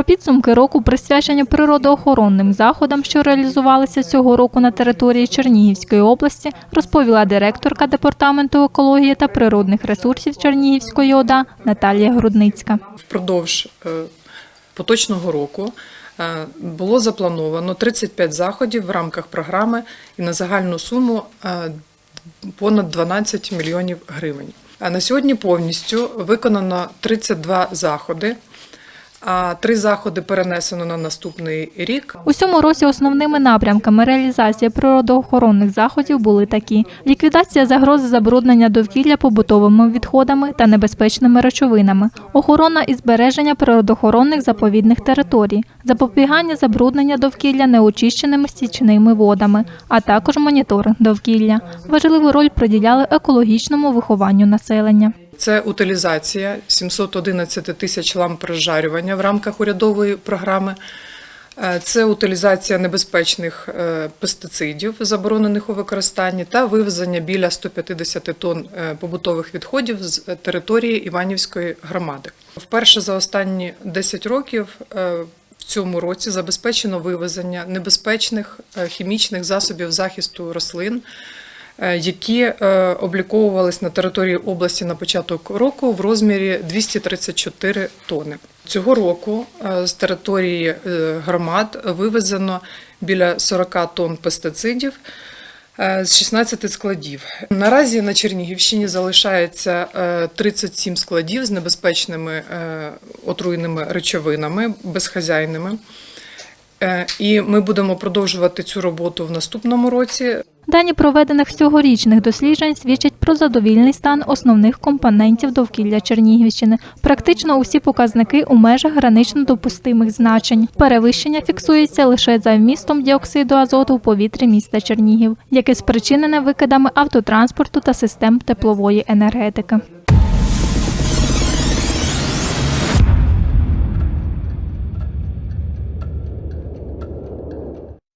Про підсумки року, присвячені природоохоронним заходам, що реалізувалися цього року на території Чернігівської області, розповіла директорка департаменту екології та природних ресурсів Чернігівської ОДА Наталія Грудницька. Впродовж е, поточного року е, було заплановано 35 заходів в рамках програми і на загальну суму е, понад 12 мільйонів гривень. А на сьогодні повністю виконано 32 заходи, а три заходи перенесено на наступний рік. У цьому році основними напрямками реалізації природоохоронних заходів були такі: ліквідація загрози забруднення довкілля побутовими відходами та небезпечними речовинами, охорона і збереження природоохоронних заповідних територій, запобігання забруднення довкілля неочищеними стічними водами, а також моніторинг довкілля. Важливу роль приділяли екологічному вихованню населення. Це утилізація 711 тисяч ламп розжарювання в рамках урядової програми. Е, Це утилізація небезпечних е, пестицидів, заборонених у використанні, та вивезення біля 150 тонн е, побутових відходів з території Іванівської громади. Вперше за останні 10 років в цьому році забезпечено вивезення небезпечних хімічних засобів захисту рослин які е, обліковувались на території області на початок року в розмірі 234 тони. Цього року е, з території е, громад вивезено біля 40 тонн пестицидів е, з 16 складів. Наразі на Чернігівщині залишається е, 37 складів з небезпечними е, отруйними речовинами, безхазяйними. Е, І ми будемо продовжувати цю роботу в наступному році. Дані проведених цьогорічних досліджень свідчать про задовільний стан основних компонентів довкілля Чернігівщини. Практично усі показники у межах гранично допустимих значень. Перевищення фіксується лише за вмістом діоксиду азоту в повітрі міста Чернігів, яке спричинене викидами автотранспорту та систем теплової енергетики.